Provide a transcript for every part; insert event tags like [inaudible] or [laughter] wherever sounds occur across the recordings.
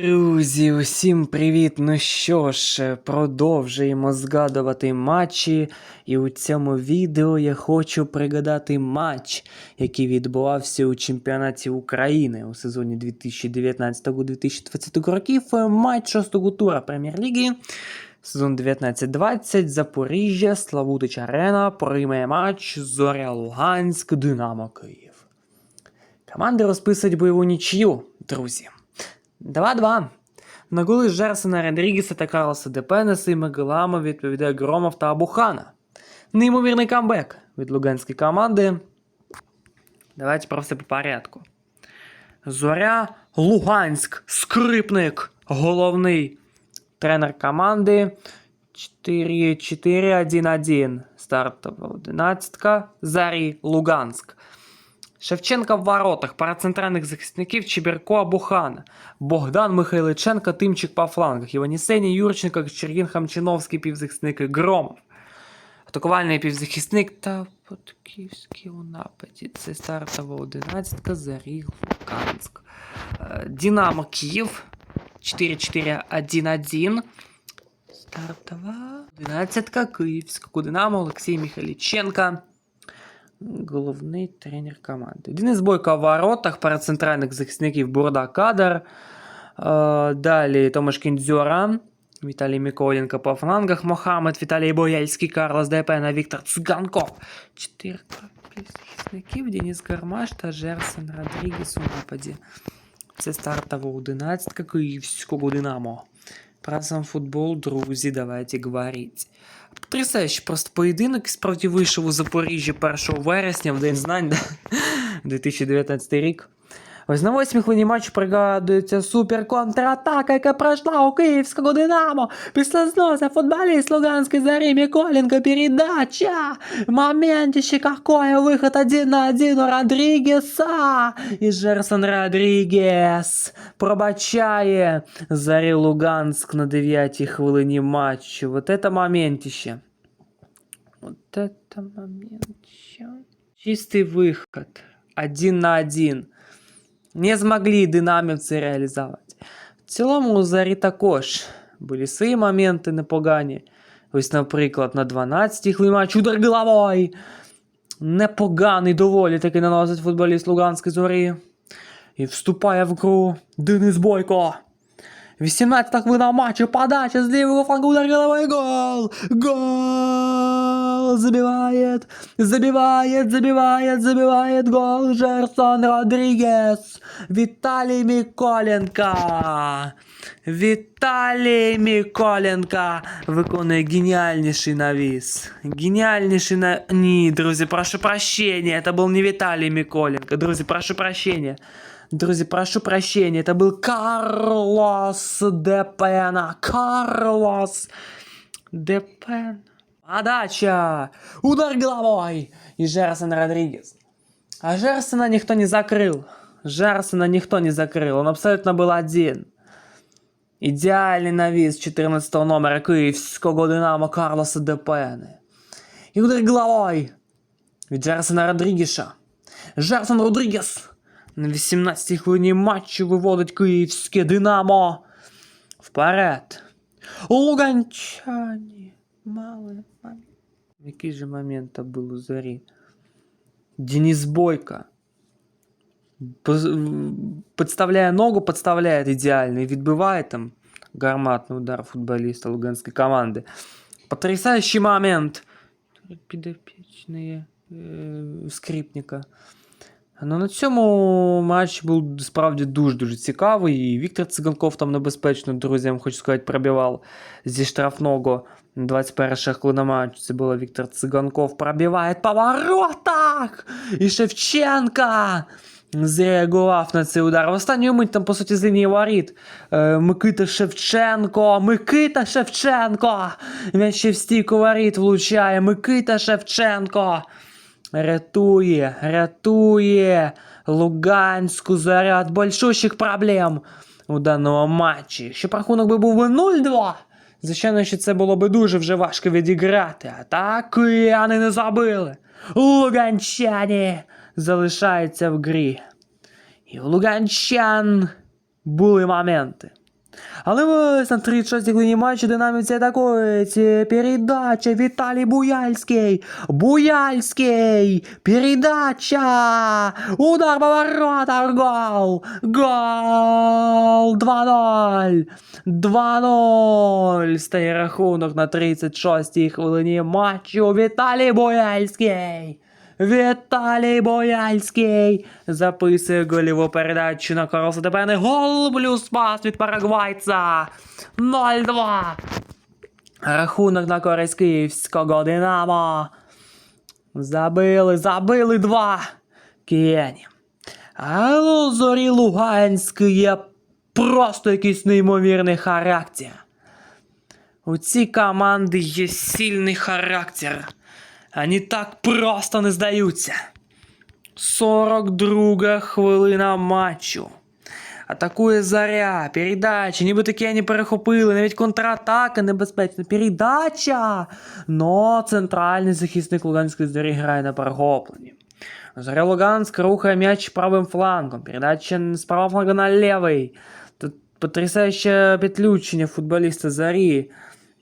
Друзі, усім привіт! Ну що ж, продовжуємо згадувати матчі, і у цьому відео я хочу пригадати матч, який відбувався у чемпіонаті України у сезоні 2019-2020 років. Матч шостого тура Прем'єр-ліги. Сезон 19-20, Запоріжжя, Славутич Арена, приймає матч Зоря Луганськ, Динамо Київ. Команди розписують бойову нічию, друзі. 2-2. На голи Жерсона Родрігеса та Карлоса Депенеса і Мегелама відповідає Громов та Абухана. Неймовірний камбек від луганської команди. Давайте про все по порядку. Зоря Луганськ, скрипник, головний тренер команди. 4-4-1-1. Стартова одинадцятка. Зарі Луганськ. Шевченка в воротах, пара центральних захисників Чебірко Абухана, Богдан Михайличенко, Тимчик по флангах, Іванісені Юрченко, Чергін Хамчиновський півзахисник і Громов. Атакувальний півзахисник та Подківський у нападі. Це стартова одинадцятка Заріг Луганськ. Е, Динамо Київ 4-4-1-1. Стартова одинадцятка Київського Динамо Олексій Михайліченко. Головний тренер команди. Денис Бойко в воротах, пара центральних захисників Бурда Кадар. Е, Далі Томаш Кіндзьора, Віталій Миколенко по флангах, Мохамед, Віталій Бояльський, Карлос Депена, Віктор Цуганков. Чотирка захисників, Денис Гармаш та Жерсон Родрігес у нападі. Це стартова одинадцятка київського Динамо. Про сам футбол, друзі, давайте говорить. Потрясаючий просто поєдинок, справді вийшов у Запоріжжі 1 вересня, в День знань, да? [laughs] 2019 рік. Ось на восьмій хвилині матчу пригадується супер контратака, яка пройшла у київського Динамо. Після зносу футболіст Луганської Зарі Миколенко передача. Моментище какое, выход один на один у Родрігеса. І Жерсон Родрігес пробачає Зарі Луганськ на 9 хвилині матчу. Вот это моментище. Вот это моментище. Чистый выход. Один на один. Не змогли динамівці реалізувати. В цілому у Зарі також були свої моменти непогані. Ось, наприклад, на 12-й хвилині матч удар головою. Непоганий доволі таки наносить футболіст Луганської зорі. І вступає в гру Денис Бойко. 18 хвилина матчу, подача з лівого флангу, удар головой, гол! Гол! Забивает, забивает, забивает, забивает гол Жерсон Родригес. Віталій Миколенко. Віталій Миколенко виконує геніальніший навіс. Геніальніший на... Ні, друзі, прошу прощения, это был не Віталій Миколенко. Друзі, прошу прощения. Друзі, прошу прощения, это был Карлос Депена. Карлос Депен. Подача! Удар головой! И Жерсон Родригес. А Жерсона никто не закрыл. Жерсона никто не закрыл. Он абсолютно был один. Ідеальний навіс 14 номера київського Динамо Карлоса Депени. І удар головой від Джерсона Родрігеша. Жерсон Родрігес на 18-й хвилині матчу виводить київське Динамо. Вперед. Луганчані. Мали. мали. Який же момент був у зорі? Денис Бойко. Подставляє ногу, подставляє ідеально і відбиває там гарматний удар футболіста луганської команди. Потрясаючий момент. Підопічний е, скрипника. Ну, на цьому матч був справді дуже-дуже цікавий. І Віктор Циганков там небезпечно, друзі, я хочу сказати, пробивав зі штрафного. 21 хвилина матчу. Це було Віктор Циганков. Пробиває по воротах! І Шевченка! Зреагував на цей удар. В останню мить там, по суті, з лінії воріт. Е, Микита Шевченко. Микита Шевченко! Він ще в стійку воріт влучає. Микита Шевченко! Рятує, рятує Луганську заря від большущих проблем у даному матчі. Б рахунок би був 0-2, звичайно, що це було б дуже вже важко відіграти. А так кияни не забили. Луганчані залишаються в грі. І у луганчан були моменти. Але ось на 36-й хвилині матчу динамівці атакують. Передача Віталій Буяльський. Буяльський. Передача. Удар по воротах. Гол. Гол. 2-0. 2-0. Стає рахунок на 36-й хвилині матчу. Віталій Буяльський. Віталій Бояльський записує голіву передачу на Карлоса Депене. Гол плюс пас від парагвайця. 0-2. Рахунок на користь київського Динамо. Забили, забили два. Кияні. А зорі Луганськ є просто якийсь неймовірний характер. У цій команди є сильний характер. Они так просто не здаються. 42 хвилина матчу. Атакує заря, передача, ніби такі вони перехопили, навіть контратака небезпечна. Передача! Но центральний захисник Луганської зорі грає на перехопленні. Зоря Луганськ рухає м'яч правим флангом. Передача з правого фланга на левий. Тут потрясаюче підключення футболіста Зарі.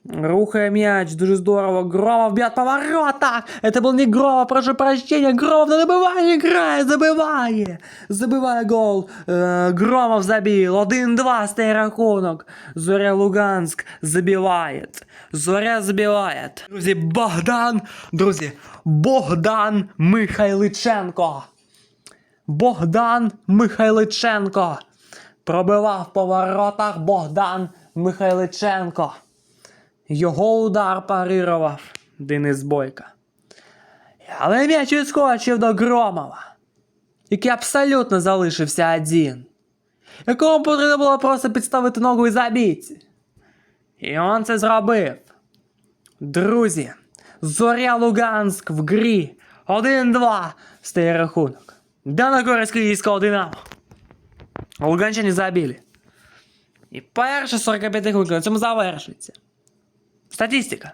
Рухая мяч, дуже здорово. Громов бьет по воротах. Это был не Громов, прошу прощения. Громов на добивание играет, забиває. Забиває гол. Е, Громов забил. 1-2 стає рахунок. Зоря Луганськ забиває. Зоря забиває. Друзі, Богдан, друзі, Богдан Михайличенко. Богдан Михайличенко. Пробивав по воротах Богдан Михайличенко. Його удар парирував Денис Бойка. Але м'яч відскочив до Громова, який абсолютно залишився один. Якому потрібно було просто підставити ногу і забити. І він це зробив. Друзі, Зоря Луганськ в грі 1-2 стає рахунок. Да на користь київського Динамо. Луганчані забили. І перша 45 хвилин на цьому завершується. Статистика.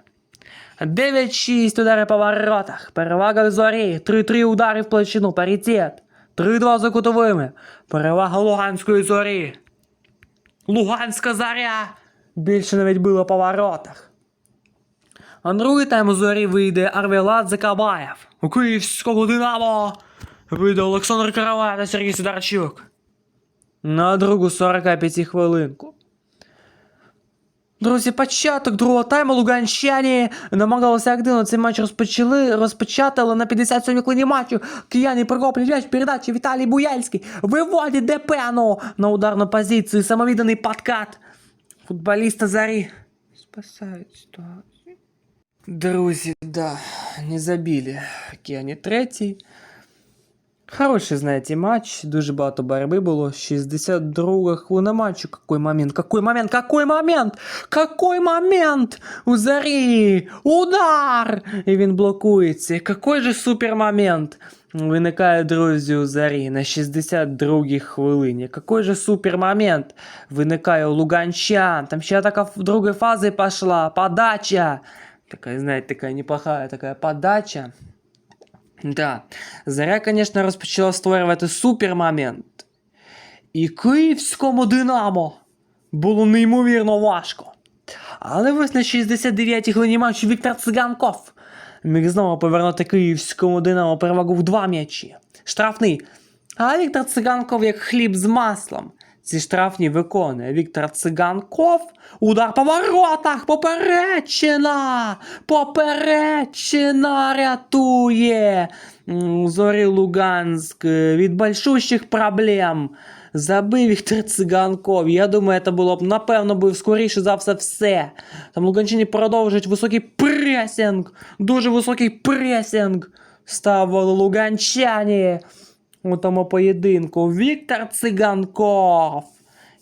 9-6 удари по воротах. Перевага в зорі. 3-3 удари в площину. Паритет. 3-2 за кутовими. Перевага Луганської зорі. Луганська заря. Більше навіть було по воротах. А другий тайм у зорі вийде Арвелат Закабаєв. У київського Динамо вийде Олександр Каравай та Сергій Сидорчук. На другу 45 хвилинку. Друзі, початок другого тайму луганщані намагалися активно цей матч розпочали, розпочати, але на 57-й хвилині матчу кияни прихоплюють м'яч передачі Віталій Буяльський виводить Депену на ударну позицію, самовідданий подкат. Футболіста Зарі спасають ситуацію. Друзі, да, не забили. Кияні третій. Хороший, знаете, матч, дуже багато боротьби було. 62 хвилина матчу. Какой момент, какой момент, какой момент, какой момент! У Зарі! Удар! І він блокується. Какой же супер момент! Виникає, друзі, у Зарі на 62 хвилині. Какой же супер момент! Виникає у Луганчан. Там ще атака в другої фази пошла. Подача! Такая, знаете, такая неплохая такая подача. Да, Заря, конечно, розпочала створювати супермомент. І київському Динамо було неймовірно важко. Але ось на 69-й хвилині матчу Віктор Циганков міг знову повернути київському Динамо перевагу в два м'ячі. Штрафний. А Віктор Циганков як хліб з маслом. Ці штрафні виконує Віктор Циганков. Удар по воротах. Поперечина. Поперечина рятує. Зорі Луганськ е, від большущих проблем. Забив Віктор Циганков. Я думаю, це було б, напевно, би скоріше за все все. Там Луганчині продовжують високий пресінг. Дуже високий пресінг. Ставили луганчані у тому поєдинку. Віктор Циганков.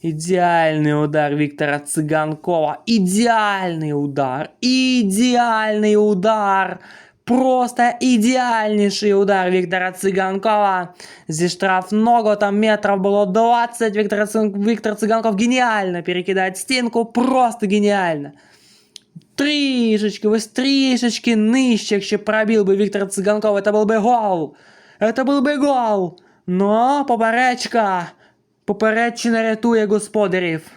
Ідеальний удар Віктора Циганкова. Ідеальний удар. Ідеальний удар. Просто ідеальніший удар Віктора Циганкова. Зі штрафного там метрів було 20. Віктор, Цин- Віктор Циганков геніально перекидає стінку. Просто геніально. Трішечки, ось трішечки нижче, якщо пробив би Віктор Циганков, це був би гол. Это был би гол. Но поперечка. Поперечина рятує господарів.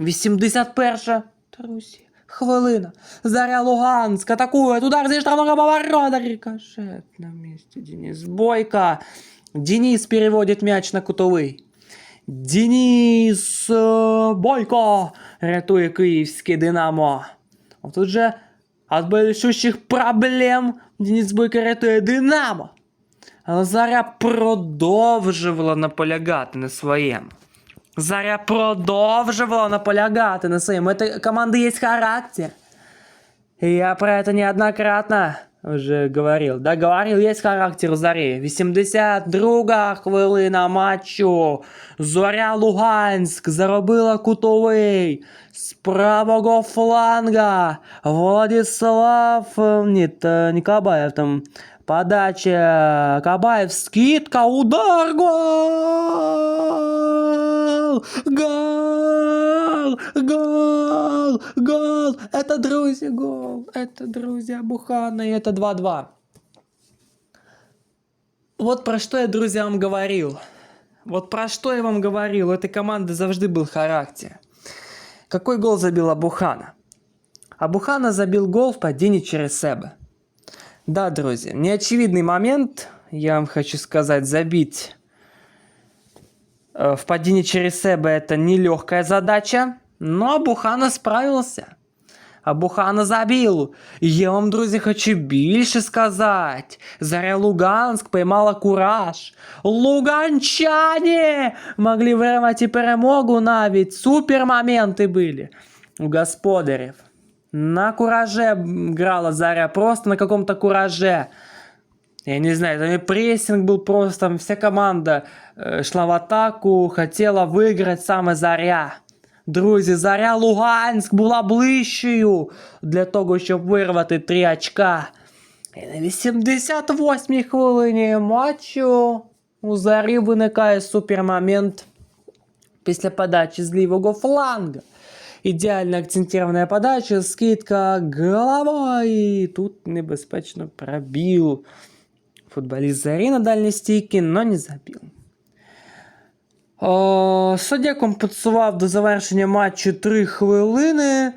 81. Друзі. Хвилина. Заря Луганськ атакує. Удар зі штрафного поворота. Рикошет на місці. Денис Бойко. Денис переводить мяч на кутовий. Денис е, Бойко рятує київське Динамо. А же від большущих проблем Денис Бойко рятує Динамо. Заря продовжувала наполягати на своєму. Заря продовжувала наполягати на своем. У этой команды есть характер. Я про это неоднократно уже говорил. Да, говорил, есть характер у Зари. 82 хвилина матчу. Зоря Луганськ заробила кутовий. З правого фланга. Владислав... не Кабаев там. Подача. Кабаев, скидка, удар, гол! Гол! Гол! Гол! Это друзья, гол! Это друзья Бухана, и это 2-2. Вот про что я, друзья, вам говорил. Вот про что я вам говорил. У этой команды завжди был характер. Какой гол забил Абухана? Абухана забил гол в падении через себе. Да, друзья, неочевидный момент, я вам хочу сказать, забить э, в падении через себе это нелегкая задача, но Абухана справился. Абухана забил. І я вам, друзі, хочу більше сказати. Заря Луганськ поймала кураж. Луганчане могли вирвати і перемогу навіть. Супер моменти були у господарів. На кураже грала Заря, просто на каком-то кураже. Я не знаю, там и прессинг был просто, там вся команда э, шла в атаку, хотела выиграть саме Заря. Друзі, Заря Луганськ була ближчою для того, щоб вирвати три очка. І на 88-й хвилині матчу у Зарі виникає супермомент після подачі з лівого фланга. Ідеально акцентирована подача, скидка головою. І тут небезпечно пробіл. Футболіст Зарі на дальній стійці, но не забив. О, суддя компенсував до завершення матчу 3 хвилини.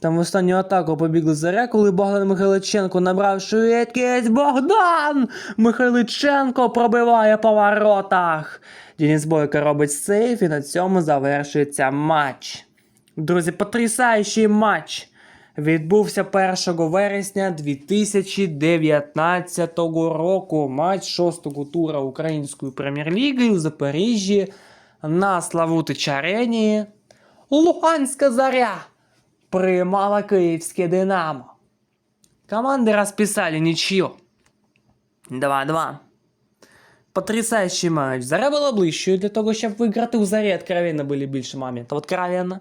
Там в останню атаку побігли заря, коли Богдан Михайличенко набрав швидкість. Богдан Михайличенко пробиває по воротах. Денис Бойко робить сейф і на цьому завершується матч. Друзі, потрясаючий матч відбувся 1 вересня 2019 року. Матч шостого тура Української прем'єр-ліги у Запоріжжі на Славутич арені. Луганська заря приймала київське Динамо. Команди розписали нічию. 2-2. Потрясаючий матч. Заря була ближчою для того, щоб виграти. У зарі откровенно були більше моментів. Откровенно.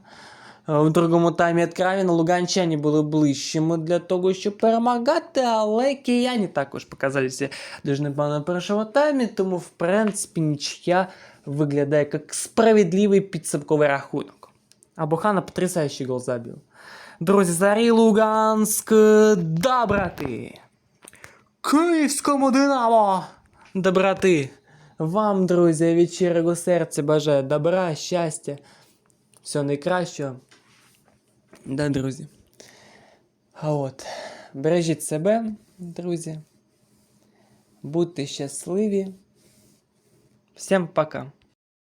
Е, В другому таймі откровенно луганчані були ближчими для того, щоб перемагати, але кияні також показалися дуже непогано в першому таймі, тому в принципі нічия виглядає як справедливий підсумковий рахунок. А Бухана потрясаючий гол забив. Друзі, Зарі Луганськ, доброти! Київському Динамо! Доброти! Вам, друзі, від щирого серця бажаю добра, щастя, всього найкращого. Да, друзі. А от, бережіть себе, друзі. Будьте щасливі. Всім пока.